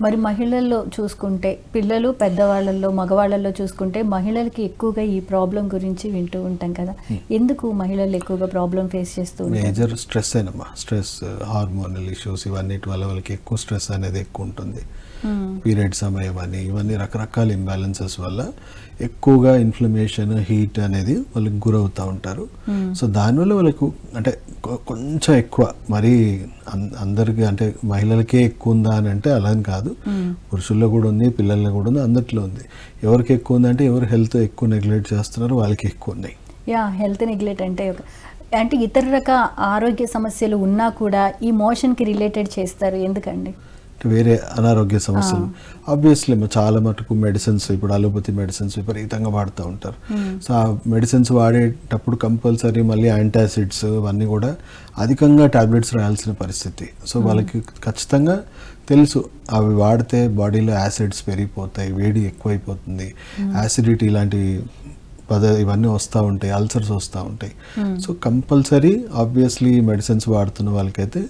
మరి మహిళల్లో చూసుకుంటే పిల్లలు పెద్దవాళ్ళల్లో మగవాళ్ళల్లో చూసుకుంటే మహిళలకి ఎక్కువగా ఈ ప్రాబ్లం గురించి వింటూ ఉంటాం కదా. ఎందుకు మహిళలు ఎక్కువగా ప్రాబ్లం ఫేస్ చేస్తూ మేజర్ స్ట్రెస్ అయినమ్మా స్ట్రెస్ హార్మోనల్ ఇష్యూస్ ఇవన్నిటి వల్ల వాళ్ళకి ఎక్కువ స్ట్రెస్ అనేది ఎక్కువ ఉంటుంది. పీరియడ్ సమయం అని ఇవన్నీ రకరకాల ఇంబ్యాలెన్సెస్ వల్ల ఎక్కువగా ఇన్ఫ్లమేషన్ హీట్ అనేది వాళ్ళకి గురవుతూ ఉంటారు. సో దానివల్ల వాళ్ళకు అంటే కొంచెం ఎక్కువ మరీ అందరికీ అంటే మహిళలకే ఎక్కువ ఉందా అని అంటే అలా కాదు. పురుషుల్లో కూడా ఉంది పిల్లల్లో కూడా ఉంది అందరిలో ఉంది. ఎవరికి ఎక్కువ ఉందంటే ఎవరు హెల్త్ ఎక్కువ నెగ్లెక్ట్ చేస్తున్నారో వాళ్ళకి ఎక్కువ ఉన్నాయి. యా హెల్త్ నెగ్లెక్ట్ అంటే అంటే ఇతర రక ఆరోగ్య సమస్యలు ఉన్నా కూడా ఈ మోషన్కి రిలేటెడ్ చేస్తారు ఎందుకండి? అంటే వేరే అనారోగ్య సమస్యలు. ఆబ్వియస్లీ చాలా మటుకు మెడిసిన్స్ ఇప్పుడు అలోపతి మెడిసిన్స్ విపరీతంగా వాడుతూ ఉంటారు. సో ఆ మెడిసిన్స్ వాడేటప్పుడు కంపల్సరీ మళ్ళీ యాంటాసిడ్స్ ఇవన్నీ కూడా అధికంగా టాబ్లెట్స్ రాయాల్సిన పరిస్థితి. సో వాళ్ళకి ఖచ్చితంగా తెలుసు అవి వాడితే బాడీలో యాసిడ్స్ పెరిగిపోతాయి వేడి ఎక్కువైపోతుంది. యాసిడిటీ ఇలాంటి పద ఇవన్నీ వస్తూ ఉంటాయి అల్సర్స్ వస్తూ ఉంటాయి. సో కంపల్సరీ ఆబ్వియస్లీ మెడిసిన్స్ వాడుతున్న వాళ్ళకైతే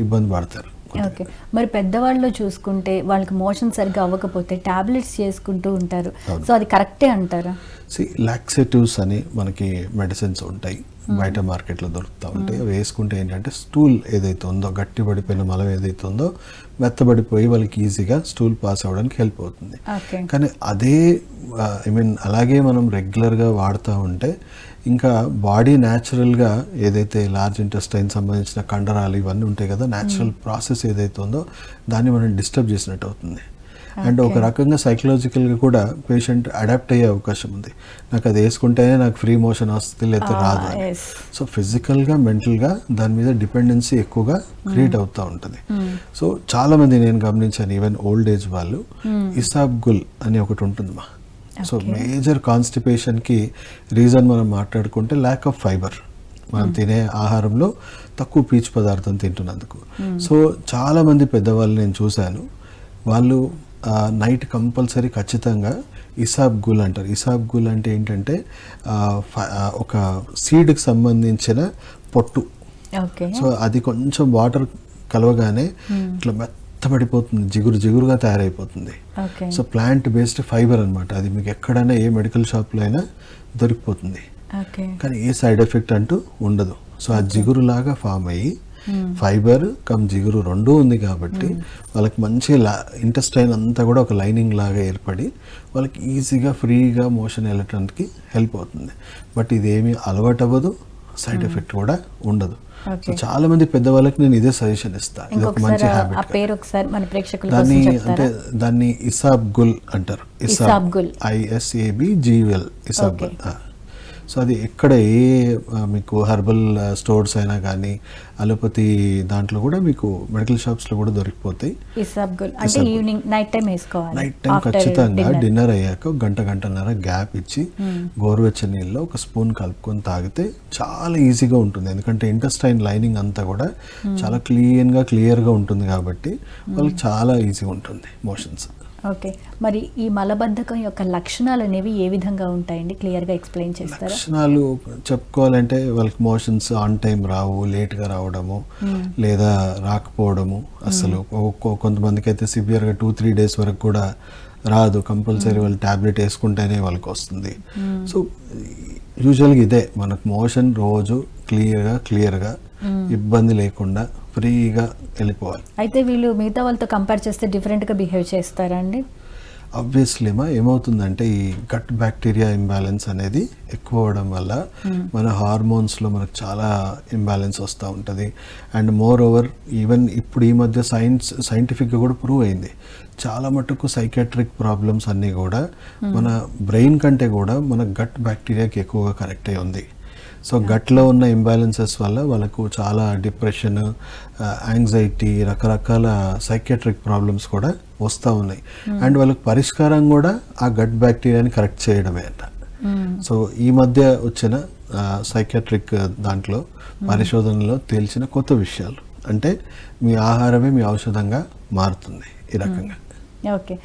ఇబ్బంది పడతారు. ఓకే. మరి పెద్దవాళ్ళు చూసుకుంటే వాళ్ళకి మోషన్ సరిగ్గా అవ్వకపోతే టాబ్లెట్స్ చేసుకుంటూ ఉంటారు. సో అది కరెక్టే అంటారా? సి లాక్సేటివ్స్ అని మనకి మెడిసిన్స్ ఉంటాయి. బయట మార్కెట్లో దొరుకుతూ ఉంటాయి. అవి వేసుకుంటే ఏంటంటే స్టూల్ ఏదైతే ఉందో గట్టి పడిపోయిన మలం ఏదైతే ఉందో మెత్తబడిపోయి వాళ్ళకి ఈజీగా స్టూల్ పాస్ అవ్వడానికి హెల్ప్ అవుతుంది. ఓకే. కానీ అదే ఐ మీన్ అలాగే మనం రెగ్యులర్గా వాడుతూ ఉంటే ఇంకా బాడీ న్యాచురల్గా ఏదైతే లార్జ్ ఇంటెస్టైన్ సంబంధించిన కండరాలు ఇవన్నీ ఉంటాయి కదా న్యాచురల్ ప్రాసెస్ ఏదైతే ఉందో దాన్ని మనం డిస్టర్బ్ చేసినట్టు అవుతుంది. అండ్ ఒక రకంగా సైకలాజికల్గా కూడా పేషెంట్ అడాప్ట్ అయ్యే అవకాశం ఉంది. నాకు అది వేసుకుంటేనే నాకు ఫ్రీ మోషన్ వస్తుంది లేకపోతే రాదు. సో ఫిజికల్గా మెంటల్గా దాని మీద డిపెండెన్సీ ఎక్కువగా క్రియేట్ అవుతూ ఉంటుంది. సో చాలా మంది నేను గమనించాను ఈవెన్ ఓల్డ్ ఏజ్ వాళ్ళు. ఇసాబ్ గుల్ అని ఒకటి ఉంటుంది మా సో మేజర్ కాన్స్టిపేషన్కి రీజన్ మనం మాట్లాడుకుంటే ల్యాక్ ఆఫ్ ఫైబర్ మనం తినే ఆహారంలో తక్కువ పీచు పదార్థం తింటున్నందుకు. సో చాలా మంది పెద్దవాళ్ళు నేను చూశాను. వాళ్ళు నైట్ కంపల్సరీ ఖచ్చితంగా ఇసాబ్ గుల్ అంటారు. ఇసాబ్ గుల్ అంటే ఏంటంటే ఒక సీడ్కి సంబంధించిన పొట్టు. సో అది కొంచెం వాటర్ కలవగానే ఇట్లా మెత్తబడిపోతుంది జిగురు జిగురుగా తయారైపోతుంది. సో ప్లాంట్ బేస్డ్ ఫైబర్ అన్నమాట. అది మీకు ఎక్కడైనా ఏ మెడికల్ షాప్లో అయినా దొరికిపోతుంది. కానీ ఏ సైడ్ ఎఫెక్ట్ అంటూ ఉండదు. సో ఆ జిగురు లాగా ఫామ్ అయ్యి ఫైబర్ కమ్ జిగురు రెండూ ఉంది కాబట్టి వాళ్ళకి మంచి ఇంటెస్టైన్ అంతా కూడా ఒక లైనింగ్ లాగా ఏర్పడి వాళ్ళకి ఈజీగా ఫ్రీగా మోషన్ వెళ్ళటానికి హెల్ప్ అవుతుంది. బట్ ఇదేమీ అలవాటు అవ్వదు సైడ్ ఎఫెక్ట్ కూడా ఉండదు. సో. చాలా మంది పెద్దవాళ్ళకి నేను ఇదే సజెషన్ ఇస్తాను ఇది ఒక మంచి హ్యాబిట్ పేరు ఒకసారి మన ప్రేక్షకుల దాన్ని అంటే దాన్ని ఇసాబ్ గుల్ అంటారు. ఇసాబ్. గుల్. ఐఎస్ఏబి జీవెల్. సో అది ఎక్కడ ఏ మీకు హర్బల్ స్టోర్స్ అయినా కానీ అలోపతి దాంట్లో కూడా మీకు మెడికల్ షాప్స్లో కూడా దొరికిపోతాయి. అంటే. ఈవినింగ్ నైట్ టైం వేసుకోవాలి. నైట్ టైం ఖచ్చితంగా. డిన్నర్ అయ్యాక గంట గంటన్నర గ్యాప్ ఇచ్చి గోరువెచ్చని నీళ్ళలో ఒక స్పూన్ కలుపుకొని తాగితే చాలా ఈజీగా ఉంటుంది. ఎందుకంటే ఇంటెస్టైన్ లైనింగ్ అంతా కూడా చాలా క్లీన్గా క్లియర్గా ఉంటుంది కాబట్టి వాళ్ళకి చాలా ఈజీగా ఉంటుంది మోషన్స్. ఓకే. మరి ఈ మలబద్ధకం యొక్క లక్షణాలు అనేవి ఏ విధంగా ఉంటాయండి? క్లియర్గా ఎక్స్ప్లెయిన్ చేస్తారా? లక్షణాలు చెప్పుకోవాలంటే వాళ్ళకి మోషన్స్ ఆన్ టైం రావు లేట్గా రావడము లేదా రాకపోవడము అసలు. ఒక్కో- కొంతమందికి అయితే సివియర్గా టూ త్రీ డేస్ వరకు కూడా రాదు. కంపల్సరీ వాళ్ళు ట్యాబ్లెట్ వేసుకుంటేనే వాళ్ళకి వస్తుంది. సో యూజువల్గా ఇదే మనకు మోషన్ రోజు క్లియర్గా క్లియర్గా ఇబ్బంది లేకుండా ఫ్రీగా వెళ్ళిపోవాలి. అయితే వీళ్ళు మిగతా వాళ్ళతో కంపేర్ చేస్తే డిఫరెంట్గా బిహేవ్ చేస్తారా అండి? ఆబ్వియస్లీ మా ఏమవుతుందంటే ఈ గట్ బ్యాక్టీరియా ఇంబ్యాలెన్స్ అనేది ఎక్కువ అవడం వల్ల మన హార్మోన్స్లో మనకు చాలా ఇంబ్యాలెన్స్ వస్తూ ఉంటుంది. అండ్ మోర్ ఓవర్ ఈవెన్ ఇప్పుడు ఈ మధ్య సైన్స్ సైంటిఫిక్గా కూడా ప్రూవ్ అయింది. చాలా మటుకు సైకాట్రిక్ ప్రాబ్లమ్స్ అన్నీ కూడా మన బ్రెయిన్ కంటే కూడా మన గట్ బ్యాక్టీరియాకి ఎక్కువగా కనెక్ట్ అయి ఉంది. సో గట్లో ఉన్న ఇంబ్యాలెన్సెస్ వల్ల వాళ్ళకు చాలా డిప్రెషన్ యాంగ్జైటీ రకరకాల సైకాట్రిక్ ప్రాబ్లమ్స్ కూడా వస్తూ ఉన్నాయి. అండ్ వాళ్ళకి పరిష్కారం కూడా ఆ గట్ బ్యాక్టీరియాని కరెక్ట్ చేయడమే అంట. సో ఈ మధ్య వచ్చిన సైకాట్రిక్ దాంట్లో పరిశోధనలో తేల్చిన కొత్త విషయాలు. అంటే మీ ఆహారమే మీ ఔషధంగా మారుతుంది ఈ రకంగా. ఓకే.